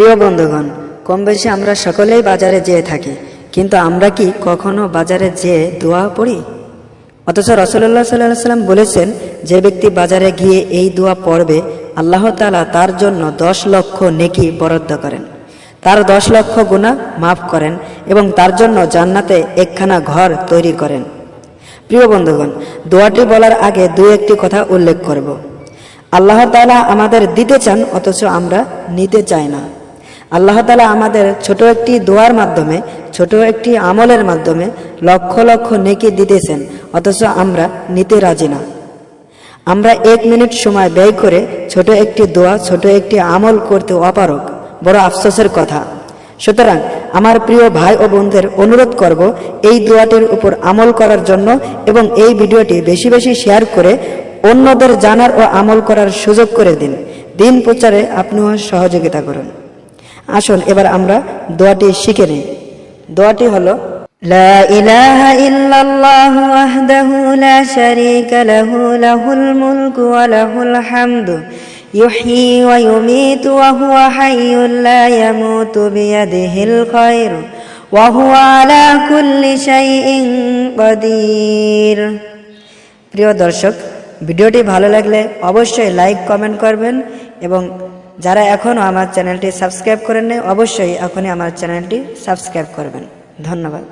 প্রিয় বন্ধুগণ, কম বেশি আমরা সকলেই বাজারে যেয়ে থাকি, কিন্তু আমরা কি কখনো বাজারে যেয়ে দোয়া পড়ি? অথচ সাল্লাহ সাল্লাম বলেছেন, যে ব্যক্তি বাজারে গিয়ে এই দোয়া পড়বে, আল্লাহ তালা তার জন্য দশ লক্ষ নেকি বরাদ্দ করেন। তার দশ লক্ষ গুণা মাফ করেন এবং তার জন্য জান্নাতে একখানা ঘর তৈরি করেন। প্রিয় বন্ধুগণ, দোয়াটি বলার আগে দু একটি কথা উল্লেখ করব। আল্লাহ তাআলা আমাদের দিতে চান, অথচ আমরা নিতে চাই না। আল্লাহ তাআলা আমাদের ছোট একটি দোয়ার মাধ্যমে, ছোট একটি আমলের মাধ্যমে লক্ষ লক্ষ নেকি দিতেছেন, অথচ আমরা নিতে রাজি না। আমরা এক মিনিট সময় ব্যয় করে ছোট একটি দোয়া, ছোট একটি আমল করতে অপারক বড় আফসোসের কথা। সুতরাং আমার প্রিয় ভাই ও বোনদের অনুরোধ করব, এই দোয়াটির উপর আমল করার জন্য এবং এই ভিডিওটি বেশি বেশি শেয়ার করে অন্যদের জানার ও আমল করার সুযোগ করে দিন। দিন প্রচারে আপনিও সহযোগিতা করুন। আসুন এবার আমরা দোয়াটি শিখে নিই দোয়াটি হলো لا إله إلا الله وحده لا شريك له له الملك وله الحمد يحيي ويميت وهو حي لا يموت بيده الخير وهو على كل شيء قدير প্রিয় দর্শক ভিডিওটি ভালো লাগলে অবশ্যই লাইক কমেন্ট করবেন এবং যারা এখনও আমার চ্যানেলটি সাবস্ক্রাইব করেন নাই অবশ্যই এখনই আমার চ্যানেলটি সাবস্ক্রাইব করবেন। ধন্যবাদ।